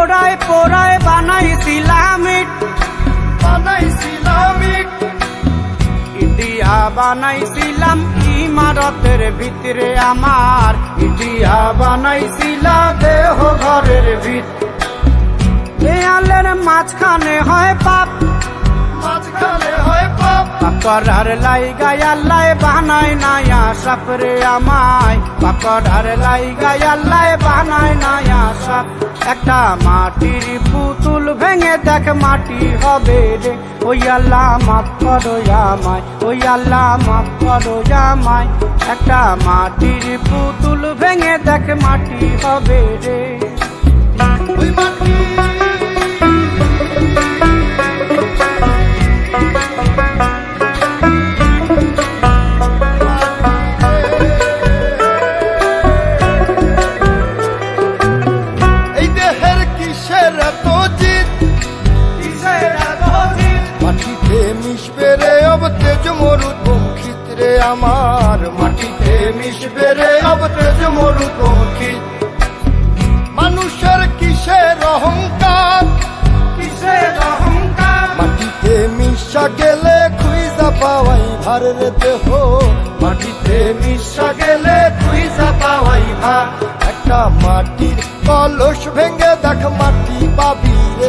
পোড়ায় পোড়ায় বানাইছিলাম বানাইছিলাম ইডিয়া বানাইছিলাম ইমারতের ভিতরে আমার। ইডিয়া বানাইছিলাম দেহ ঘরের ভিত। দেয়ালের মাঝখানে হয় পাপ। পাকড়ার লাই গায়াল্লাই বানায় নায়া সাপরে আমায় পাকড়ার লাই গায়াল্লাই বানায় নায়া সাপ একটা মাটির পুতুল ভেঙে দেখ মাটি হবে রে ওই আল্লাহ মাফ করো আমায় ওই আল্লাহ মাফ করো আমায় একটা মাটির পুতুল ভেঙে দেখ মাটি হবে রে মিশবে রে অব তেজ মরুদ রে আমার মাটিতে। মিশবে রে অব তেজ মরুদ মানুষের কিসের অহংকার? কিসের অহংকার? মাটিতে মিশা গেলে খুইজা পাওয়াই ভার রে দেহ। মাটিতে মিশা গেলে খুইজা পাওয়াই ভার। একটা মাটির কলস ভেঙে দেখ, মাটি পাবি রে।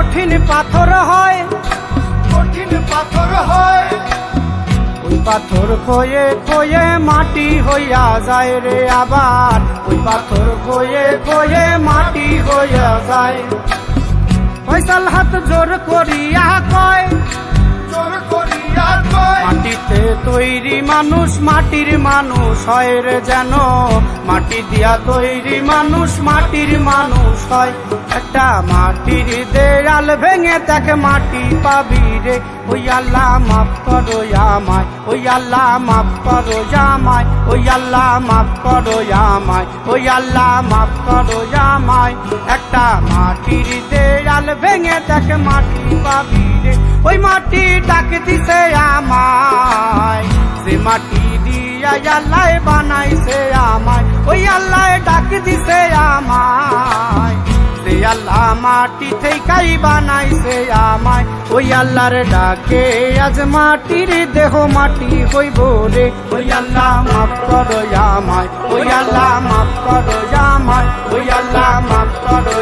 কঠিন পাথর হয়। কঠিন পাথর হয়। ওই পাথর খয়ে খয়ে মাটি হইয়া যায় রে আবার। ওই পাথর খয়ে খয়ে মাটি হইয়া যায়। ফয়সাল হাত জোর করিয়া কয়। জোর কয় মাটিতে তৈরি মানুষ, মাটির মানুষ হয় রে যেন। মাটি দিয়া তৈরি মানুষ, মাটির মানুষ হয়। একটা মাটির দেয়াল ভেঙে দেখ, মাটি পাবি রে। ওই আল্লাহ মাফ করো আমায়, ওই আল্লাহ মাফ করো আমায়, ওই আল্লাহ মাফ করো আমায়, ওই আল্লাহ মাফ করো আমায়। একটা মাটির দেয়াল ভেঙে দেখ মাটি পাবি রে। ওই মাটি ডাক দিছে আমায়। সে মাটি দিয়া আল্লাহ বানাইছে আমায়। ওই আল্লাহ ডাক দিছে আমায়। সে আল্লাহ মাটি থেকাই বানাইছে আমায়। ওই আল্লাহর ডাকে আজ মাটির দেহ মাটি হইব রে। ওই আল্লাহ মাফ করো আমায়। ওই আল্লাহ মাফ করো আমায়। ওই আল্লাহ মাফ করো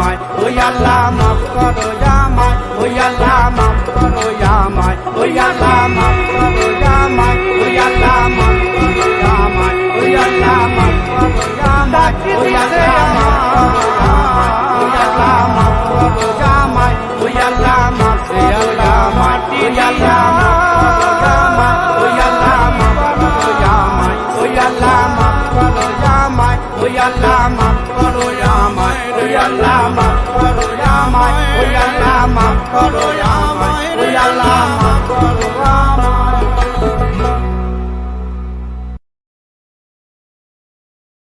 আমায় ওই আল্লাহ মাফ করো আমায় ওই আল্লাহ মাফ করো আমায় ওই আল্লাহ মাফ করো আমায় ওই আল্লাহ মাফ করো আমায় ওই আল্লাহ মাফ করো আমায় ওই আল্লাহ মাফ করো ওই আল্লাহ মাফ করো আমায় ওই আল্লাহ মাফ করো আমায় ওই আল্লাহ মাফ করো আমায় ওই আল্লাহ মাফ করো মাফ করো